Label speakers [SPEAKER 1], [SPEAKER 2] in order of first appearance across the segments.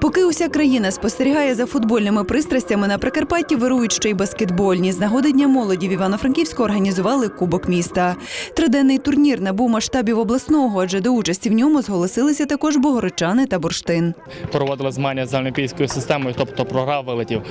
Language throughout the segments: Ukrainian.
[SPEAKER 1] Поки уся країна спостерігає за футбольними пристрастями на Прикарпатті, вирують ще й баскетбольні. З нагоди Дня молоді в Івано-Франківську організували Кубок міста. Триденний турнір набув масштабів обласного, адже до участі в ньому зголосилися також богородчани та бурштин.
[SPEAKER 2] проводили змагання за олімпійською системою, тобто програв вилетів.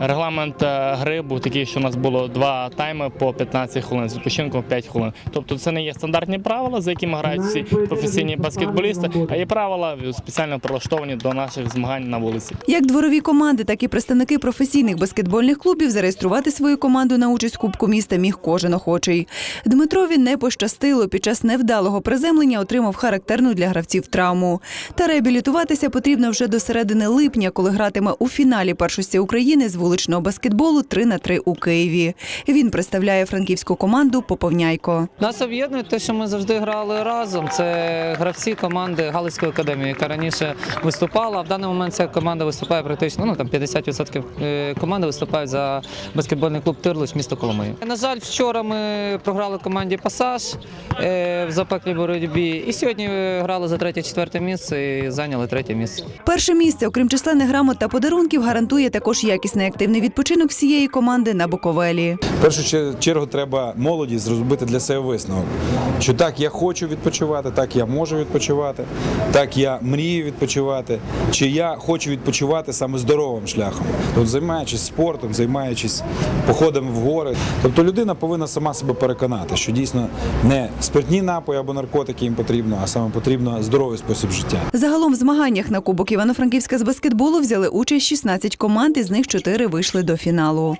[SPEAKER 2] Регламент е, гри був такий, що у нас було два тайми по 15 хвилин з відпочинком 5 хвилин. Тобто це не є стандартні правила, за якими грають всі професійні баскетболісти, а є правила спеціально прилаштовані до наших змагань на вулиці.
[SPEAKER 1] Як дворові команди, так і представники професійних баскетбольних клубів зареєструвати свою команду на участь Кубку міста міг кожен охочий. Дмитрові не пощастило. Під час невдалого приземлення отримав характерну для гравців травму. Та реабілітуватися потрібно вже до середини липня, коли гратиме у фіналі першості України з вуличного баскетболу 3 на 3 у Києві. Він представляє франківську команду Поповняйко.
[SPEAKER 3] Нас об'єднує те, що ми завжди грали разом. Це гравці команди Галицької академії, яка раніше виступала. В даний момент ця команда виступає практично ну там 50% е, команди виступають за баскетбольний клуб Тирлич, місто Коломиї. На жаль, вчора ми програли команді Пасаж е, в запеклій боротьбі. І сьогодні е, грали за третє-четверте місце і зайняли третє місце.
[SPEAKER 1] Перше місце, окрім численних грамот та подарунків, гарантує також якісний активний відпочинок всієї команди на Буковелі.
[SPEAKER 4] В першу чергу треба молоді зробити для себе висновок. Що так, я хочу відпочивати, так я можу відпочивати, так я мрію відпочивати, чи я хочу відпочивати саме здоровим шляхом. Тобто займаючись спортом, займаючись походами в гори. Тобто людина повинна сама себе переконати, що дійсно не спиртні напої або наркотики їм потрібно, а саме потрібно здоровий спосіб життя.
[SPEAKER 1] Загалом в змаганнях на Кубок Івано-Франківська з баскетболу взяли участь 16 команд, із них 4 вийшли до фіналу.